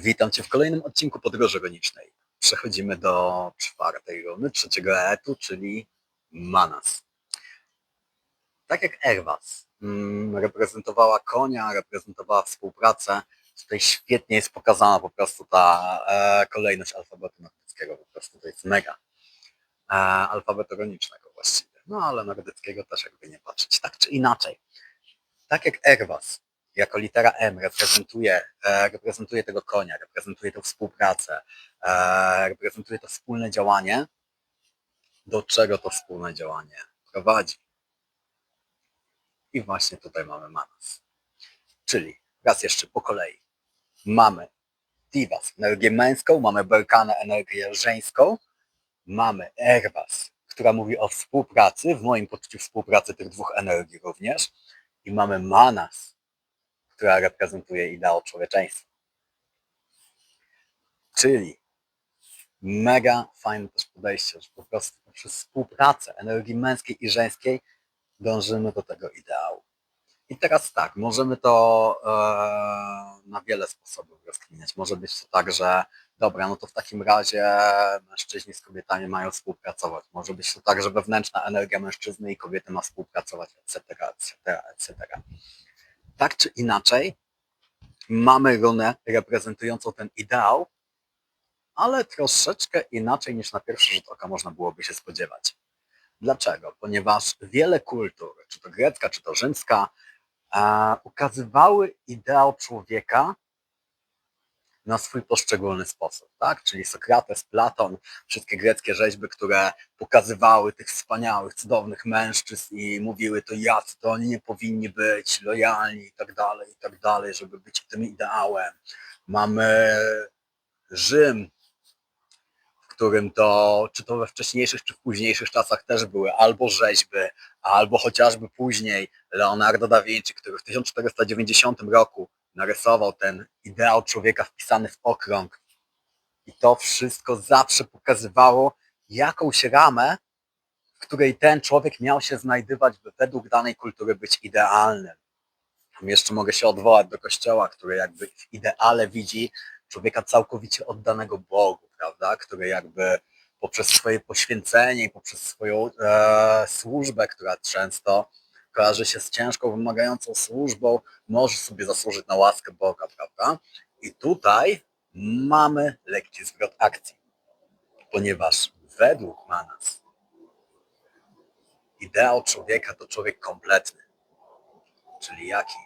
Witam Cię w kolejnym odcinku Podróży Runicznej. Przechodzimy do czwartej runy, trzeciego etu, czyli Manas. Tak jak Erwas mm, reprezentowała konia, reprezentowała współpracę, tutaj świetnie jest pokazana po prostu ta e, kolejność alfabetu nordyckiego, po prostu to jest mega. E, alfabetu runicznego właściwie. No ale nordyckiego też jakby nie patrzeć. Tak czy inaczej. Tak jak Erwas jako litera M reprezentuje, e, reprezentuje tego konia, reprezentuje tę współpracę, e, reprezentuje to wspólne działanie, do czego to wspólne działanie prowadzi. I właśnie tutaj mamy Manas. Czyli raz jeszcze po kolei. Mamy Divas, energię męską, mamy Berkana, energię żeńską, mamy Erwas, która mówi o współpracy, w moim poczuciu współpracy tych dwóch energii również, i mamy Manas, która reprezentuje ideał człowieczeństwa. Czyli mega fajne też podejście, że po prostu poprzez współpracę energii męskiej i żeńskiej dążymy do tego ideału. I teraz tak, możemy to e, na wiele sposobów rozkminiać. Może być to tak, że dobra, no to w takim razie mężczyźni z kobietami mają współpracować. Może być to tak, że wewnętrzna energia mężczyzny i kobiety ma współpracować, etc., etc., etc. Tak czy inaczej, mamy runę reprezentującą ten ideał, ale troszeczkę inaczej niż na pierwszy rzut oka można byłoby się spodziewać. Dlaczego? Ponieważ wiele kultur, czy to grecka, czy to rzymska, e, ukazywały ideał człowieka na swój poszczególny sposób, tak? Czyli Sokrates, Platon, wszystkie greckie rzeźby, które pokazywały tych wspaniałych, cudownych mężczyzn i mówiły to jacy to oni nie powinni być lojalni i tak dalej, i tak dalej, żeby być tym ideałem. Mamy Rzym, w którym to, czy to we wcześniejszych, czy w późniejszych czasach też były albo rzeźby, albo chociażby później Leonardo da Vinci, który w 1490 roku narysował ten ideał człowieka wpisany w okrąg. I to wszystko zawsze pokazywało jakąś ramę, w której ten człowiek miał się znajdywać, by według danej kultury być idealnym. Tam jeszcze mogę się odwołać do kościoła, który jakby w ideale widzi człowieka całkowicie oddanego Bogu, prawda? Który jakby poprzez swoje poświęcenie i poprzez swoją e, służbę, która często kojarzy się z ciężką, wymagającą służbą, może sobie zasłużyć na łaskę Boga, prawda? I tutaj mamy lekki zwrot akcji, ponieważ według Manas ideał człowieka to człowiek kompletny. Czyli jaki?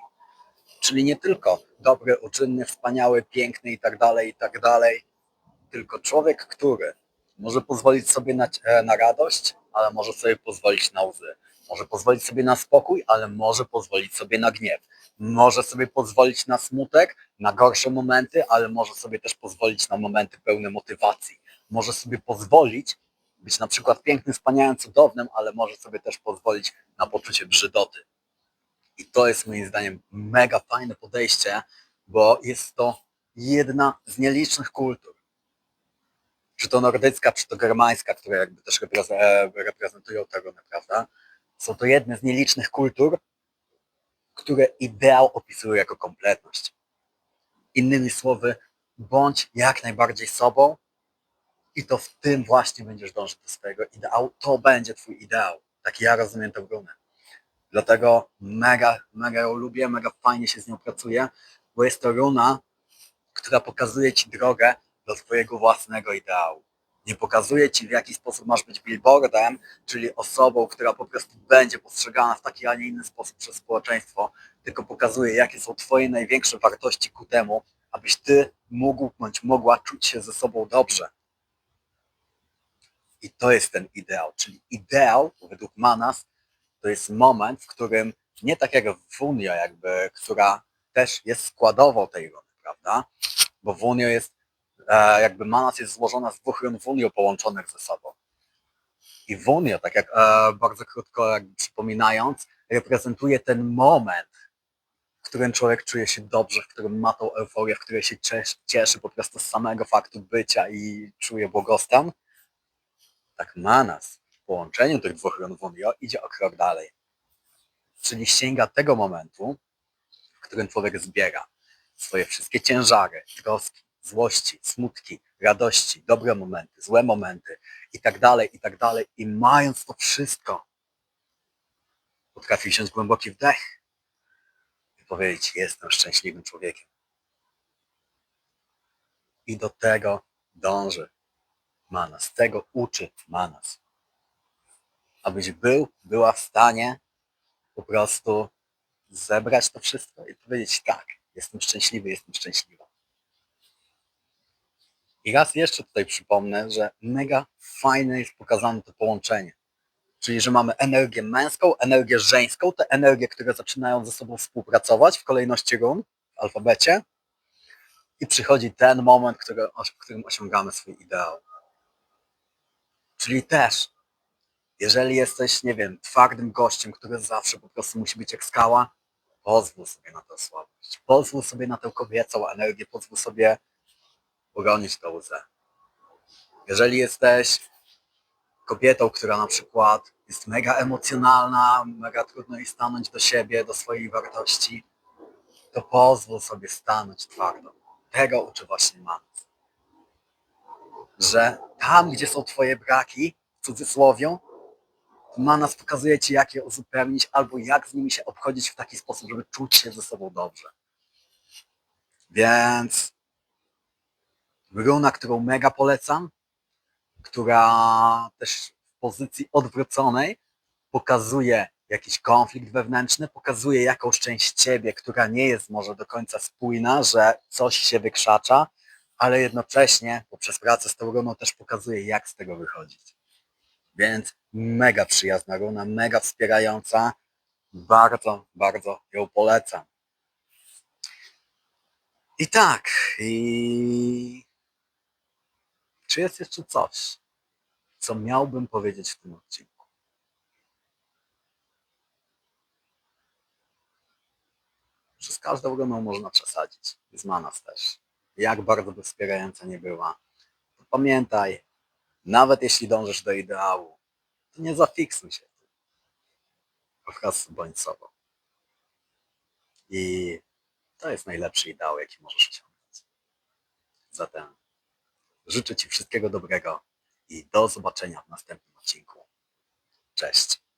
Czyli nie tylko dobry, uczynny, wspaniały, piękny i tak dalej, i tak dalej, tylko człowiek, który może pozwolić sobie na, e, na radość, ale może sobie pozwolić na łzy. Może pozwolić sobie na spokój, ale może pozwolić sobie na gniew. Może sobie pozwolić na smutek, na gorsze momenty, ale może sobie też pozwolić na momenty pełne motywacji. Może sobie pozwolić być na przykład pięknym, wspaniałym, cudownym, ale może sobie też pozwolić na poczucie brzydoty. I to jest moim zdaniem mega fajne podejście, bo jest to jedna z nielicznych kultur. Czy to nordycka, czy to germańska, które jakby też e, reprezentują tego, prawda? Są to jedne z nielicznych kultur, które ideał opisują jako kompletność. Innymi słowy, bądź jak najbardziej sobą i to w tym właśnie będziesz dążyć do swojego ideału. To będzie twój ideał. Tak ja rozumiem tę runę. Dlatego mega, mega ją lubię, mega fajnie się z nią pracuje, bo jest to runa, która pokazuje ci drogę do twojego własnego ideału. Nie pokazuje ci, w jaki sposób masz być billboardem, czyli osobą, która po prostu będzie postrzegana w taki, a nie inny sposób przez społeczeństwo, tylko pokazuje, jakie są twoje największe wartości ku temu, abyś ty mógł bądź mogła czuć się ze sobą dobrze. I to jest ten ideał, czyli ideał, według Manas, to jest moment, w którym nie tak jak w Unio jakby, która też jest składową tej rony, prawda? Bo w Unio jest, e, jakby Manas jest złożona z dwóch run w Unio połączonych ze sobą. I w Unio, tak jak e, bardzo krótko przypominając, reprezentuje ten moment, w którym człowiek czuje się dobrze, w którym ma tą euforię, w której się cieszy, cieszy po prostu z samego faktu bycia i czuje błogostan. Tak Manas w połączeniu tych dwóch run w Unio idzie o krok dalej. Czyli sięga tego momentu, w którym człowiek zbiera swoje wszystkie ciężary, troski, złości, smutki, radości, dobre momenty, złe momenty i tak dalej, i tak dalej. I mając to wszystko, potrafi wziąć głęboki wdech i powiedzieć, jestem szczęśliwym człowiekiem. I do tego dąży Manas, tego uczy Manas. Abyś był, była w stanie po prostu zebrać to wszystko i powiedzieć tak, jestem szczęśliwy, jestem szczęśliwa. I raz jeszcze tutaj przypomnę, że mega fajne jest pokazane to połączenie. Czyli, że mamy energię męską, energię żeńską, te energie, które zaczynają ze sobą współpracować w kolejności run w alfabecie. I przychodzi ten moment, który, w którym osiągamy swój ideał. Czyli też, jeżeli jesteś, nie wiem, twardym gościem, który zawsze po prostu musi być jak skała, pozwól sobie na tę słabość. Pozwól sobie na tę kobiecą energię, pozwól sobie uronić tę łzę. Jeżeli jesteś kobietą, która na przykład jest mega emocjonalna, mega trudno jej stanąć do siebie, do swojej wartości, to pozwól sobie stanąć twardo. Tego uczy właśnie Manas. Że tam, gdzie są twoje braki, w cudzysłowie, Manas pokazuje ci, jak je uzupełnić, albo jak z nimi się obchodzić w taki sposób, żeby czuć się ze sobą dobrze. Więc runa, którą mega polecam, która też w pozycji odwróconej pokazuje jakiś konflikt wewnętrzny, pokazuje jakąś część ciebie, która nie jest może do końca spójna, że coś się wykrzacza, ale jednocześnie poprzez pracę z tą runą też pokazuje, jak z tego wychodzić. Więc mega przyjazna runa, mega wspierająca. Bardzo, bardzo ją polecam. I tak, i czy jest jeszcze coś, co miałbym powiedzieć w tym odcinku? Przez każdą runą można przesadzić. Z manas też. Jak bardzo by wspierająca nie była. To pamiętaj, nawet jeśli dążysz do ideału, to nie zafiksuj się. Po prostu bądź sobą. I to jest najlepszy ideał, jaki możesz osiągnąć. Zatem życzę Ci wszystkiego dobrego i do zobaczenia w następnym odcinku. Cześć.